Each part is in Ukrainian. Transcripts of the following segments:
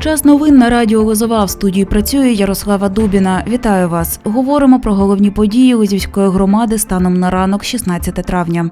Час новин на радіо Лозова в студії працює Ярослава Дубіна. Вітаю вас. Говоримо про головні події Лозівської громади станом на ранок, 16 травня.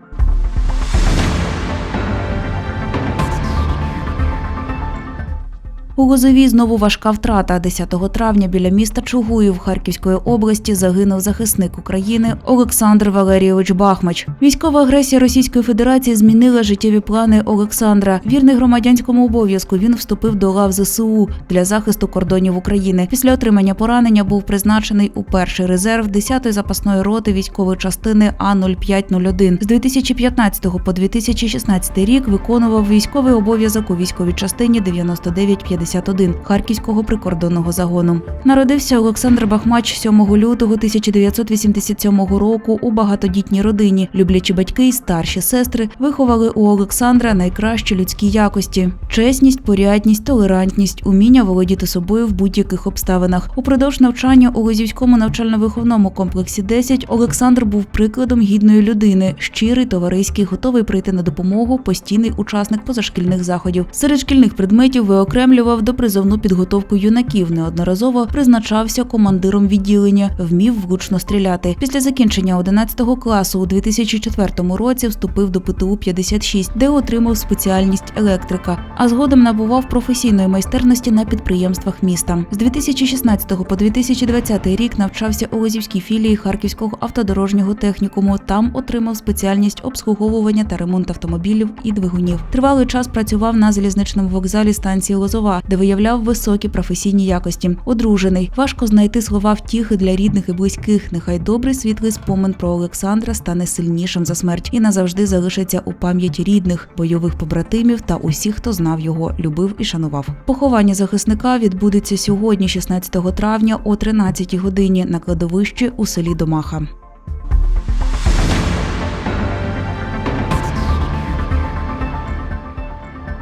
У Лозові знову важка втрата. 10 травня біля міста Чугуїв Харківської області загинув захисник України Олександр Валерійович Бахмач. Військова агресія Російської Федерації змінила життєві плани Олександра. Вірний громадянському обов'язку він вступив до лав ЗСУ для захисту кордонів України. Після отримання поранення був призначений у перший резерв 10-ї запасної роти військової частини А 0501 З 2015 по 2016 рік виконував військовий обов'язок у військовій частині 9950 51 Харківського прикордонного загону. Народився Олександр Бахмач 7 лютого 1987 року у багатодітній родині. Люблячі батьки і старші сестри виховали у Олександра найкращі людські якості: чесність, порядність, толерантність, уміння володіти собою в будь-яких обставинах. Упродовж навчання у Лозівському навчально-виховному комплексі 10 Олександр був прикладом гідної людини, щирий, товариський, готовий прийти на допомогу, постійний учасник позашкільних заходів. Серед шкільних предметів виокремлював до призовну підготовку юнаків. Неодноразово призначався командиром відділення, вмів влучно стріляти. Після закінчення 11 класу у 2004 році вступив до ПТУ 56 де отримав спеціальність електрика, а згодом набував професійної майстерності на підприємствах міста. З 2016 по 2020 рік навчався у Лозівській філії Харківського автодорожнього технікуму. Там отримав спеціальність обслуговування та ремонт автомобілів і двигунів. Тривалий час працював на залізничному вокзалі станції Лозова, де виявляв високі професійні якості. Одружений. Важко знайти слова втіхи для рідних і близьких. Нехай добрий світлий спомин про Олександра стане сильнішим за смерть і назавжди залишиться у пам'яті рідних, бойових побратимів та усіх, хто знав його, любив і шанував. Поховання захисника відбудеться сьогодні, 16 травня, о 13 годині на кладовищі у селі Домаха.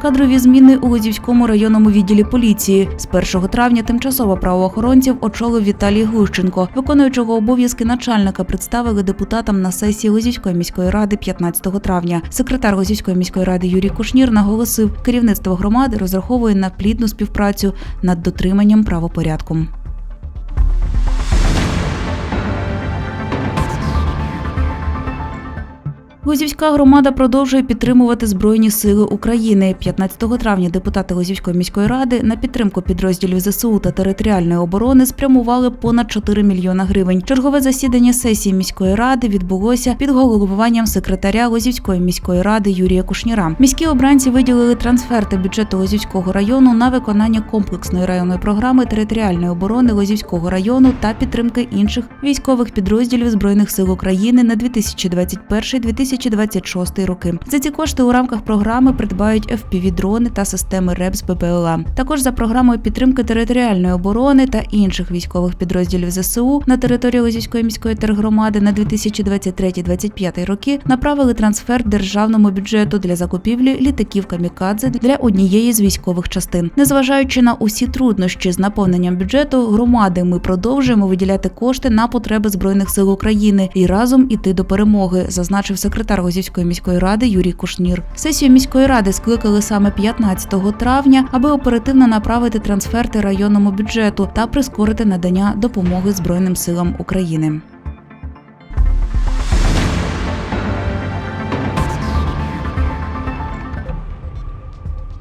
Кадрові зміни у Лозівському районному відділі поліції з 1 травня тимчасово правоохоронців очолив Віталій Глущенко. Виконуючого обов'язки начальника представили депутатам на сесії Лозівської міської ради 15 травня. Секретар Лозівської міської ради Юрій Кушнір наголосив, керівництво громади розраховує на плідну співпрацю над дотриманням правопорядку. Лозівська громада продовжує підтримувати Збройні сили України. 15 травня депутати Лозівської міської ради на підтримку підрозділів ЗСУ та територіальної оборони спрямували понад 4 мільйона гривень. Чергове засідання сесії міської ради відбулося під головуванням секретаря Лозівської міської ради Юрія Кушніра. Міські обранці виділили трансферти бюджету Лозівського району на виконання комплексної районної програми територіальної оборони Лозівського району та підтримки інших військових підрозділів Збройних сил України на 2021-2022 2026 роки. За ці кошти у рамках програми придбають FPV-дрони та системи РЕБ з БПЛА. Також за програмою підтримки територіальної оборони та інших військових підрозділів ЗСУ на території Лозівської міської тергромади на 2023-2025 роки направили трансфер державному бюджету для закупівлі літаків камікадзе для однієї з військових частин. Незважаючи на усі труднощі з наповненням бюджету громади, ми продовжуємо виділяти кошти на потреби збройних сил України і разом іти до перемоги, зазначив секретар секретар Лозівської міської ради Юрій Кушнір. Сесію міської ради скликали саме 15 травня, аби оперативно направити трансферти районному бюджету та прискорити надання допомоги Збройним силам України.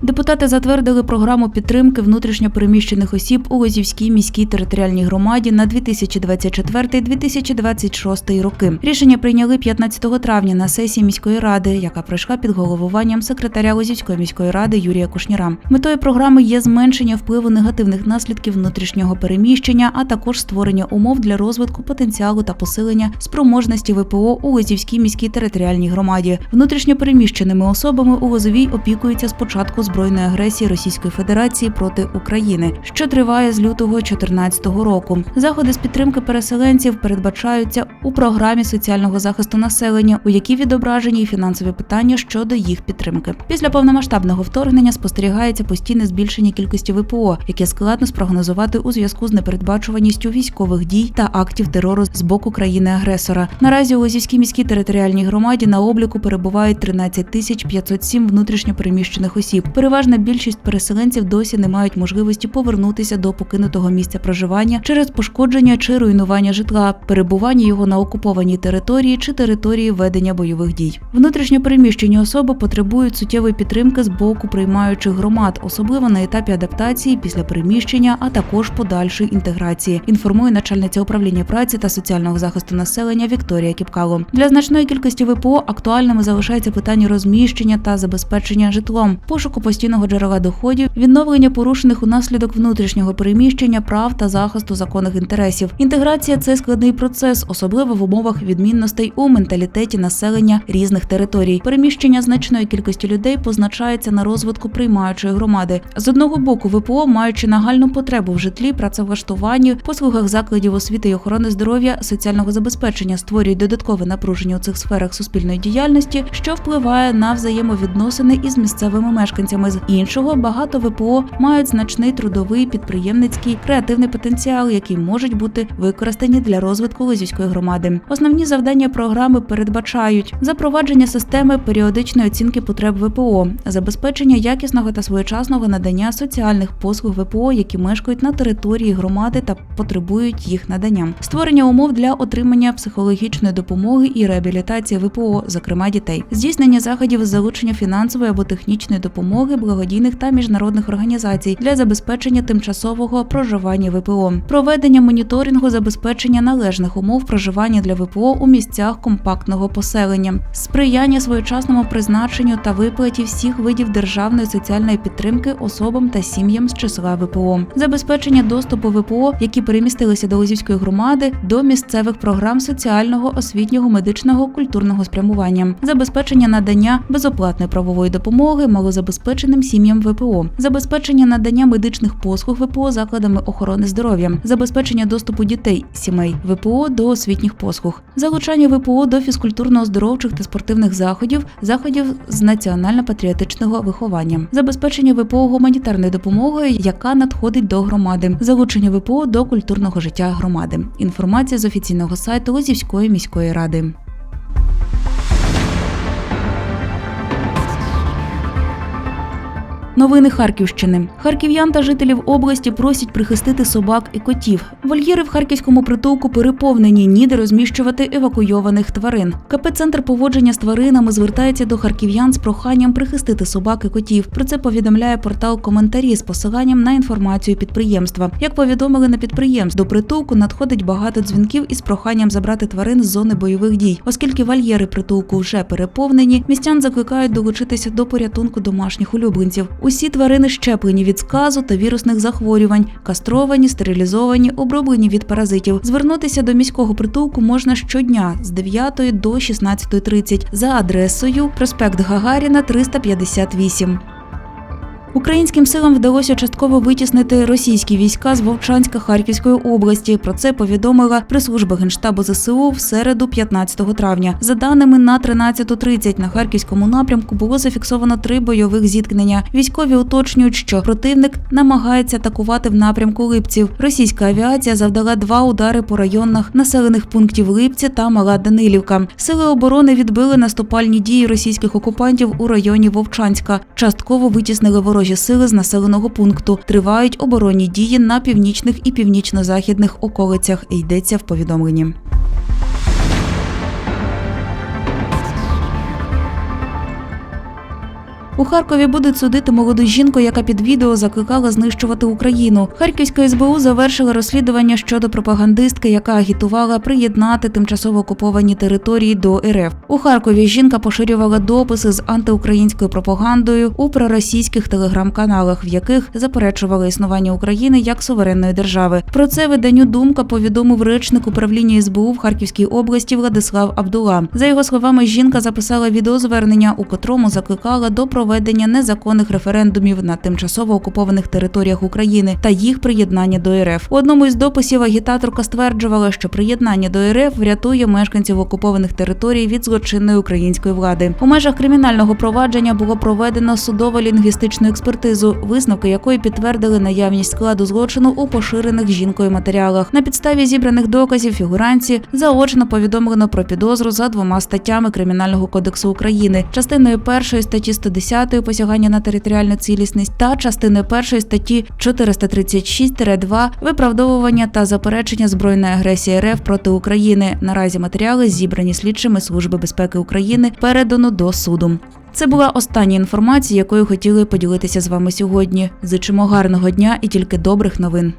Депутати затвердили програму підтримки внутрішньопереміщених осіб у Лозівській міській територіальній громаді на 2024-2026 роки. Рішення прийняли 15 травня на сесії міської ради, яка пройшла під головуванням секретаря Лозівської міської ради Юрія Кушніра. Метою програми є зменшення впливу негативних наслідків внутрішнього переміщення, а також створення умов для розвитку потенціалу та посилення спроможності ВПО у Лозівській міській територіальній громаді. Внутрішньопереміщеними особами у Лозовій опікуються спочатку з збройної агресії Російської Федерації проти України, що триває з лютого 2014 року. Заходи з підтримки переселенців передбачаються у програмі соціального захисту населення, у якій відображені і фінансові питання щодо їх підтримки. Після повномасштабного вторгнення спостерігається постійне збільшення кількості ВПО, яке складно спрогнозувати у зв'язку з непередбачуваністю військових дій та актів терору з боку країни-агресора. Наразі у Лозівській міській територіальній громаді на обліку перебувають 13 тисяч 507 внутрішньопереміщених осіб. Переважна більшість переселенців досі не мають можливості повернутися до покинутого місця проживання через пошкодження чи руйнування житла, перебування його на окупованій території чи території ведення бойових дій. Внутрішньо переміщені особи потребують суттєвої підтримки з боку приймаючих громад, особливо на етапі адаптації після переміщення, а також подальшої інтеграції. Інформує начальниця управління праці та соціального захисту населення Вікторія Кіпкало. Для значної кількості ВПО актуальними залишається питання розміщення та забезпечення житлом, пошуку постійного джерела доходів, відновлення порушених унаслідок внутрішнього переміщення прав та захисту законних інтересів. Інтеграція це складний процес, особливо в умовах відмінностей у менталітеті населення різних територій. Переміщення значної кількості людей позначається на розвитку приймаючої громади. З одного боку, ВПО, маючи нагальну потребу в житлі, працевлаштуванні, послугах закладів освіти й охорони здоров'я, соціального забезпечення, створюють додаткове напруження у цих сферах суспільної діяльності, що впливає на взаємовідносини із місцевими мешканцями. З іншого багато ВПО мають значний трудовий, підприємницький, креативний потенціал, який можуть бути використані для розвитку Лозівської громади. Основні завдання програми передбачають запровадження системи періодичної оцінки потреб ВПО, забезпечення якісного та своєчасного надання соціальних послуг ВПО, які мешкають на території громади та потребують їх надання, створення умов для отримання психологічної допомоги і реабілітації ВПО, зокрема дітей, здійснення заходів з залучення фінансової або технічної допомоги благодійних та міжнародних організацій для забезпечення тимчасового проживання ВПО, проведення моніторингу забезпечення належних умов проживання для ВПО у місцях компактного поселення, сприяння своєчасному призначенню та виплаті всіх видів державної соціальної підтримки особам та сім'ям з числа ВПО, забезпечення доступу ВПО, які перемістилися до Лозівської громади, до місцевих програм соціального, освітнього, медичного, культурного спрямування, забезпечення надання безоплатної правової допомоги малозабезпеченим сім'ям ВПО, забезпечення надання медичних послуг ВПО закладами охорони здоров'я, забезпечення доступу дітей сімей ВПО до освітніх послуг, залучання ВПО до фізкультурно-оздоровчих та спортивних заходів, заходів з національно-патріотичного виховання, забезпечення ВПО гуманітарною допомогою, яка надходить до громади, залучення ВПО до культурного життя громади. Інформація з офіційного сайту Лозівської міської ради. Новини Харківщини. Харків'ян та жителів області просять прихистити собак і котів. Вольєри в харківському притулку переповнені, ніде розміщувати евакуйованих тварин. КП «Центр поводження з тваринами звертається до харків'ян з проханням прихистити собак і котів. Про це повідомляє портал коментарі з посиланням на інформацію підприємства. Як повідомили на підприємстві, до притулку надходить багато дзвінків із проханням забрати тварин з зони бойових дій. Оскільки вольєри притулку вже переповнені, містян закликають долучитися до порятунку домашніх улюбленців. Усі тварини щеплені від сказу та вірусних захворювань, кастровані, стерилізовані, оброблені від паразитів. Звернутися до міського притулку можна щодня з 9 до 16.30 за адресою проспект Гагаріна 358. Українським силам вдалося частково витіснити російські війська з Вовчанська Харківської області. Про це повідомила прес-служба генштабу ЗСУ в середу, 15 травня. За даними на 13.30 на харківському напрямку було зафіксовано три бойових зіткнення. Військові уточнюють, що противник намагається атакувати в напрямку Липців. Російська авіація завдала два удари по районах населених пунктів Липці та Мала Данилівка. Сили оборони відбили наступальні дії російських окупантів у районі Вовчанська. Частково витіснили ворожі сили з населеного пункту. Тривають оборонні дії на північних і північно-західних околицях. Йдеться в повідомленні. У Харкові будуть судити молоду жінку, яка під відео закликала знищувати Україну. Харківська СБУ завершила розслідування щодо пропагандистки, яка агітувала приєднати тимчасово окуповані території до РФ. У Харкові жінка поширювала дописи з антиукраїнською пропагандою у проросійських телеграм-каналах, в яких заперечували існування України як суверенної держави. Про це виданню думка повідомив речник управління СБУ в Харківській області Владислав Абдула. За його словами, жінка записала відеозвернення, у котрому закликала до проведення незаконних референдумів на тимчасово окупованих територіях України та їх приєднання до РФ. У одному із дописів агітаторка стверджувала, що приєднання до РФ врятує мешканців окупованих територій від злочинної української влади. У межах кримінального провадження було проведено судово-лінгвістичну експертизу, висновки якої підтвердили наявність складу злочину у поширених жінкою матеріалах. На підставі зібраних доказів фігуранці заочно повідомлено про підозру за двома статтями Кримінального кодексу України, частиною першої статті 110 10 посягання на територіальну цілісність та частини 1 статті 436-2 виправдовування та заперечення збройної агресії РФ проти України. Наразі матеріали зібрані слідчими Служби безпеки України передано до суду. Це була остання інформація, якою хотіли поділитися з вами сьогодні. Зичимо гарного дня і тільки добрих новин.